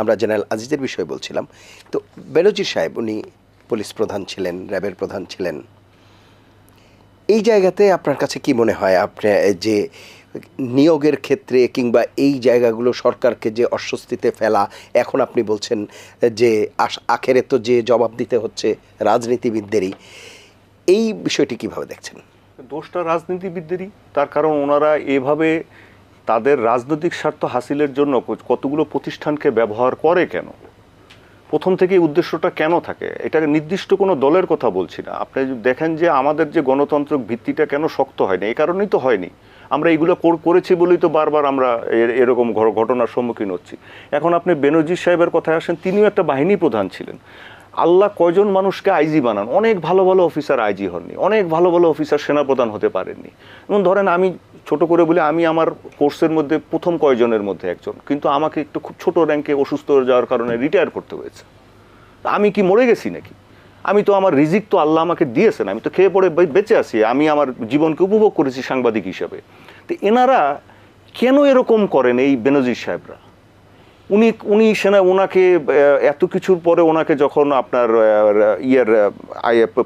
আমরা জেনারেল আজিজের বিষয়ে বলছিলাম। তো বেনজির সাহেব, উনি পুলিশ প্রধান ছিলেন, র্যাবের প্রধান ছিলেন। এই জায়গাতে আপনার কাছে কি মনে হয়? আপনি যে নিয়োগের ক্ষেত্রে কিংবা এই জায়গাগুলো সরকারকে যে অস্বস্তিতে ফেলা, এখন আপনি বলছেন যে আখেরে তো যে জবাব দিতে হচ্ছে রাজনীতিবিদদেরই, এই বিষয়টি কীভাবে দেখছেন? দোষটা রাজনীতিবিদদেরই। তার কারণ ওনারা এভাবে তাদের রাজনৈতিক স্বার্থ হাসিলের জন্য কতগুলো প্রতিষ্ঠানকে ব্যবহার করে কেন? প্রথম থেকে উদ্দেশ্যটা কেন থাকে? এটাকে নির্দিষ্ট কোনো দলের কথা বলছি না। আপনি দেখেন যে আমাদের যে গণতান্ত্রিক ভিত্তিটা কেন শক্ত হয়নি, এই কারণেই তো হয়নি। আমরা কর- করেছি বলেই তো বারবার আমরা এর- এরকম ঘটনার সম্মুখীন হচ্ছি। এখন আপনি বেনজির সাহেবের কথায় আসেন, তিনিও একটা বাহিনী প্রধান ছিলেন। আল্লাহ কয়জন মানুষকে আইজি বানান? অনেক ভালো ভালো অফিসার আইজি হননি। অনেক ভালো ভালো অফিসার সেনাপ্রধান হতে পারেননি। যেমন ধরেন আমি ছোট করে বলি, আমি আমার কোর্সের মধ্যে প্রথম কয়জনের মধ্যে একজন। কিন্তু আমাকে একটু খুব ছোট র্যাঙ্কে অসুস্থ হয়ে যাওয়ার কারণে রিটায়ার করতে হয়েছে। আমি কি মরে গেছি নাকি? আমি তো আমার রিজিক তো আল্লাহ আমাকে দিয়েছেন। আমি তো খেয়ে পড়ে বেঁচে আছি। আমি আমার জীবনকে উপভোগ করেছি সাংবাদিক হিসাবে। তো এনারা কেন এরকম করেন এই বেনজির সাহেবরা? উনি উনি সেনা, ওনাকে এত কিছুর পরে ওনাকে যখন আপনার ইয়ের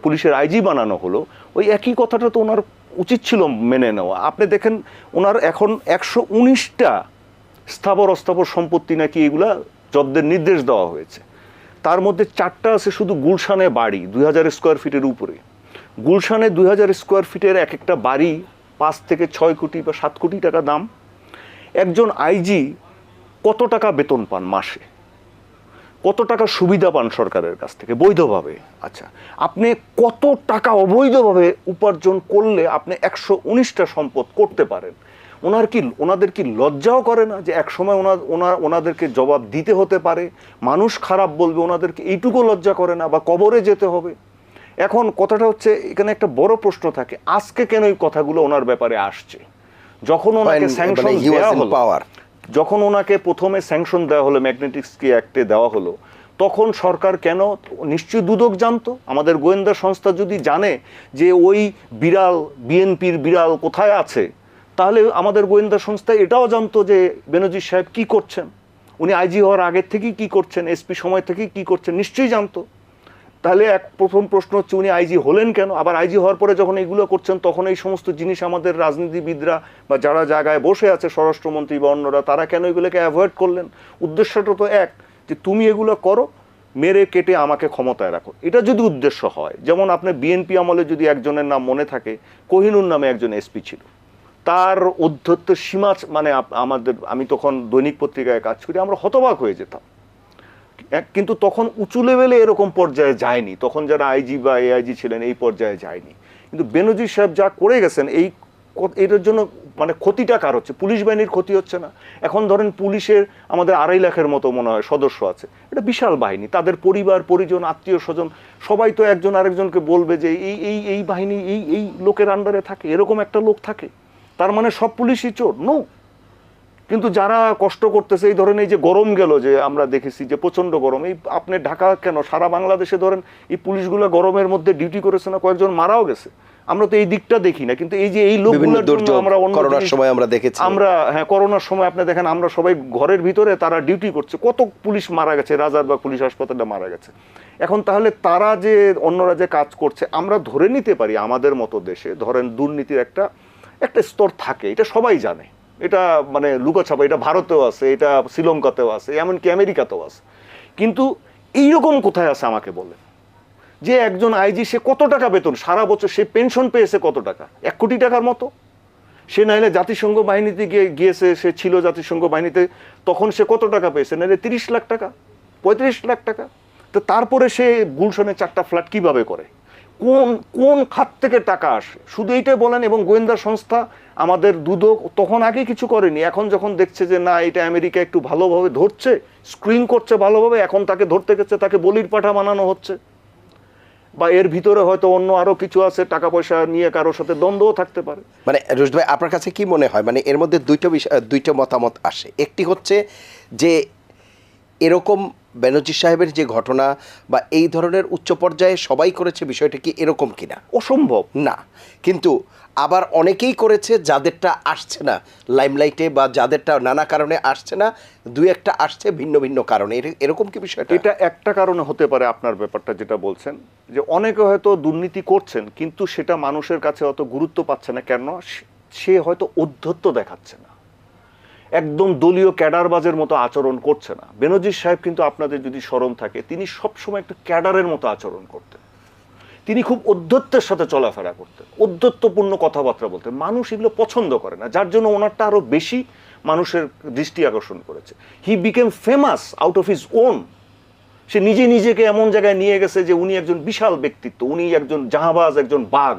পুলিশের আইজি বানানো হলো, ওই একই কথাটা তো ওনার উচিত ছিল মেনে নেওয়া। আপনি দেখেন, ওনার এখন একশো উনিশটা স্থাবর অস্থাবর সম্পত্তি নাকি এগুলা জব্দের নির্দেশ দেওয়া হয়েছে। তার মধ্যে চারটা আছে শুধু গুলশানে বাড়ি, দুই হাজার স্কোয়ার ফিটের উপরে। গুলশানে দুই হাজার স্কোয়ার ফিটের এক একটা বাড়ি পাঁচ থেকে ছয় কোটি বা সাত কোটি টাকা দাম। একজন আইজি কত টাকা বেতন পান মাসে? কত টাকা সুবিধা পান সরকারের কাছ থেকে? বৈধভাবে? আচ্ছা আপনি কত টাকা অবৈধভাবে উপার্জন করলে আপনি একশো উনিশটা সম্পদ করতে পারেন? ওনার কি ওনাদের কি লজ্জাও করে না যে একসময় ওনার ওনার ওনাদেরকে জবাব দিতে হতে পারে? মানুষ খারাপ বলবে ওনাদেরকে এইটুকু লজ্জা করে না বা কবরে যেতে হবে? এখন কথাটা হচ্ছে এখানে একটা বড় প্রশ্ন থাকে আজকে কেন এই কথাগুলো ওনার ব্যাপারে আসছে? যখন ওনাকে স্যাংশন মানে দেওয়া হলো. যখন ওনাকে প্রথমে স্যাংশন দেওয়া হলো ম্যাগনেটিক্সকে অ্যাক্টে দেওয়া হলো, তখন সরকার কেন নিশ্চয়ই দুদক জানতো? আমাদের গোয়েন্দা সংস্থা যদি জানে যে ওই বিড়াল, বিএনপির বিড়াল কোথায় আছে, তাহলে আমাদের গোয়েন্দা সংস্থা এটাও জানতো যে বেনজির সাহেব কি করছেন। উনি আইজি হওয়ার আগের থেকেই কি করছেন, এসপি সময় থেকেই কি করছেন, নিশ্চয়ই জানতো। তাহলে এক প্রথম প্রশ্ন হচ্ছে উনি আইজি হলেন কেন? আবার আইজি হওয়ার পরে যখন এইগুলো করছেন, তখন এই সমস্ত জিনিস আমাদের রাজনীতিবিদরা বা যারা জায়গায় বসে আছে, স্বরাষ্ট্রমন্ত্রী বা অন্যরা, তারা কেন এগুলোকে অ্যাভয়েড করলেন? উদ্দেশ্যটা তো এক, যে তুমি এগুলো করো, মেরে কেটে আমাকে ক্ষমতায় রাখো। এটা যদি উদ্দেশ্য হয়, যেমন আপনি বিএনপি আমলে যদি একজনের নাম মনে থাকে, কোহিনুর নামে একজন এসপি ছিল। তার অধ্যত্ত সীমা মানে আমাদের, আমি তখন দৈনিক পত্রিকায় কাজ করি, আমরা হতবাক হয়ে যেতাম। কিন্তু তখন উঁচু লেভেলে এরকম পর্যায়ে যায়নি। তখন যারা আইজি বা এআইজি ছিলেন, এই পর্যায়ে যায়নি। কিন্তু বেনজির সাহেব যা করে গেছেন, এই এটার জন্য মানে ক্ষতিটা কার হচ্ছে? পুলিশ বাহিনীর ক্ষতি হচ্ছে না? এখন ধরেন পুলিশের আমাদের আড়াই লাখের মতো মনে হয় সদস্য আছে। এটা বিশাল বাহিনী। তাদের পরিবার, পরিজন, আত্মীয় স্বজন, সবাই তো একজন আরেকজনকে বলবে যে এই এই এই বাহিনী, এই এই লোকের আন্ডারে থাকে। এরকম একটা লোক থাকে। তার মানে সব পুলিশই চোর। নো কিন্তু যারা কষ্ট করতেছে এই ধরেন এই যে গরম গেল যে আমরা দেখেছি যে প্রচণ্ড গরম এই আপনি ঢাকা কেন? সারা বাংলাদেশে ধরেন এই পুলিশগুলো গরমের মধ্যে ডিউটি করেছে না কয়েকজন মারাও গেছে। আমরা তো এই দিকটা দেখি না কিন্তু এই যে এই লোকগুলোর জন্য আমরা করোনার সময় আমরা দেখেছি। আমরা হ্যাঁ করোনার সময় আপনি দেখেন আমরা সবাই ঘরের ভিতরে তারা ডিউটি করছে। কত পুলিশ মারা গেছে রাজারবাগ পুলিশ হাসপাতালে মারা গেছে। এখন তাহলে তারা যে অন্যরা যে কাজ করছে আমরা ধরে নিতে পারি আমাদের মতো দেশে ধরেন দুর্নীতির একটা একটা স্তর থাকে এটা সবাই জানে। এটা মানে লুকাছাপা, এটা ভারতেও আছে, এটা শ্রীলঙ্কাতেও আছে, এমনকি আমেরিকাতেও আছে। কিন্তু এইরকম কোথায় আছে আমাকে বলে? যে একজন আইজি, সে কত টাকা বেতন? সারা বছর সে পেনশন পেয়েছে কত টাকা? এক কোটি টাকার মতো? সে নাইলে জাতিসংঘ বাহিনীতে গিয়ে গিয়েছে, সে ছিল জাতিসংঘ বাহিনীতে, তখন সে কত টাকা পেয়েছে? নাইলে তিরিশ লাখ টাকা, পঁয়ত্রিশ লাখ টাকা। তো তারপরে সে গুলশনে চারটা ফ্ল্যাট কীভাবে করে? কোন কোন খাত থেকে টাকা আসে? শুধু এইটাই বলেন এবং গোয়েন্দা সংস্থা, আমাদের দুদক তখন আগে কিছু করেনি। এখন যখন দেখছে যে, না, এটা আমেরিকা একটু ভালোভাবে ধরছে স্ক্রিন করছে ভালোভাবে, এখন তাকে ধরতে গেছে, তাকে বলির পাঠা বানানো হচ্ছে। বা এর ভিতরে হয়তো অন্য আরও কিছু আছে টাকা পয়সা নিয়ে কারোর সাথে দ্বন্দ্বও থাকতে পারে। মানে রুশ ভাই, আপনার কাছে কি মনে হয়? মানে এর মধ্যে দুইটা বিষয়, দুইটা মতামত আসে। একটি হচ্ছে যে এরকম বেনজির সাহেবের যে ঘটনা বা এই ধরনের উচ্চ পর্যায়ে সবাই করেছে বিষয়টা কি এরকম কিনা? অসম্ভব। না। কিন্তু আবার অনেকেই করেছে যাদেরটা আসছে না লাইমলাইটে বা যাদেরটা নানা কারণে আসছে না দুই একটা আসছে ভিন্ন ভিন্ন কারণে। এর- এরকম কি বিষয়টা? এটা একটা কারণে হতে পারে আপনার ব্যাপারটা যেটা বলছেন যে অনেকে হয়তো দুর্নীতি করছেন কিন্তু সেটা মানুষের কাছে অত গুরুত্ব পাচ্ছে না। কেন? সে- সে হয়তো অধ্যত্ত দেখাচ্ছে না। একদম দলীয় ক্যাডারবাজের মতো আচরণ করছে না। বেনজির সাহেব কিন্তু আপনাদের যদি স্মরণ থাকে, তিনি সবসময় একটা ক্যাডারের মতো আচরণ করতেন। তিনি খুব অধ্যত্বের সাথে চলাফেরা করতেন, অধ্যত্বপূর্ণ কথাবার্তা বলতেন। মানুষ এগুলো পছন্দ করে না, যার জন্য ওনারটা আরও বেশি মানুষের দৃষ্টি আকর্ষণ করেছে। He became famous out of his own সে নিজে নিজেকে এমন জায়গায় নিয়ে গেছে যে উনি একজন বিশাল ব্যক্তিত্ব, উনি একজন জাহাবাজ, একজন বাঘ।